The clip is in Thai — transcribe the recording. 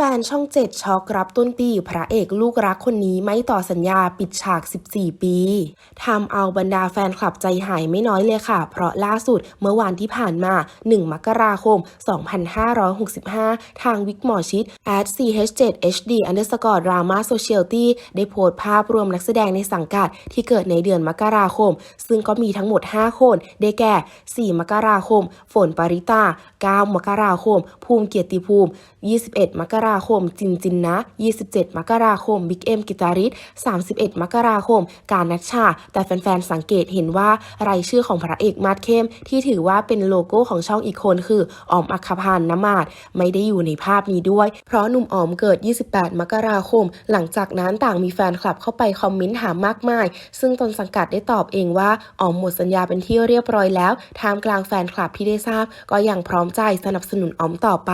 แฟนช่องเจ็ดช็อกรับต้นปี พระเอกลูกรักคนนี้ไม่ต่อสัญญาปิดฉาก 14 ปีทำเอาบรรดาแฟนคลับใจหายไม่น้อยเลยค่ะ เพราะล่าสุดเมื่อวานที่ผ่านมา 1 มกราคม 2565 ทางวิกหมอชิด at ch7hd underscore drama sociality ได้โพสต์ภาพรวมนักแสดงในสังกัดที่เกิดในเดือนมกราคม ซึ่งก็มีทั้งหมด 5 คน ได้แก่ 4 มกราคม ฝนปริตา 9 มกราคม ภูมิเกียรติภูมิ 21 มกราคม จินจินนะ 27 มกราคมบิ๊กเอ็มกิตาริส31 มกราคม การนัชชา แต่แฟนๆ สังเกตเห็นว่ารายชื่อของพระเอกมาดเข้ม ที่ถือว่าเป็นโลโก้ของช่องอีกคนคือออมอัคคพานน้มาดไม่ได้อยู่ในภาพนี้ด้วย เพราะหนุ่มออมเกิด 28 มกราคม หลังจากนั้นต่างมีแฟนคลับเข้าไปคอมเมนต์ถามมากมาย ซึ่งตนสังกัดได้ตอบเองว่าออมหมดสัญญาเป็นที่เรียบร้อยแล้วท่ามกลางแฟนคลับที่ได้ทราบ ก็ยังพร้อมใจสนับสนุนออมต่อไป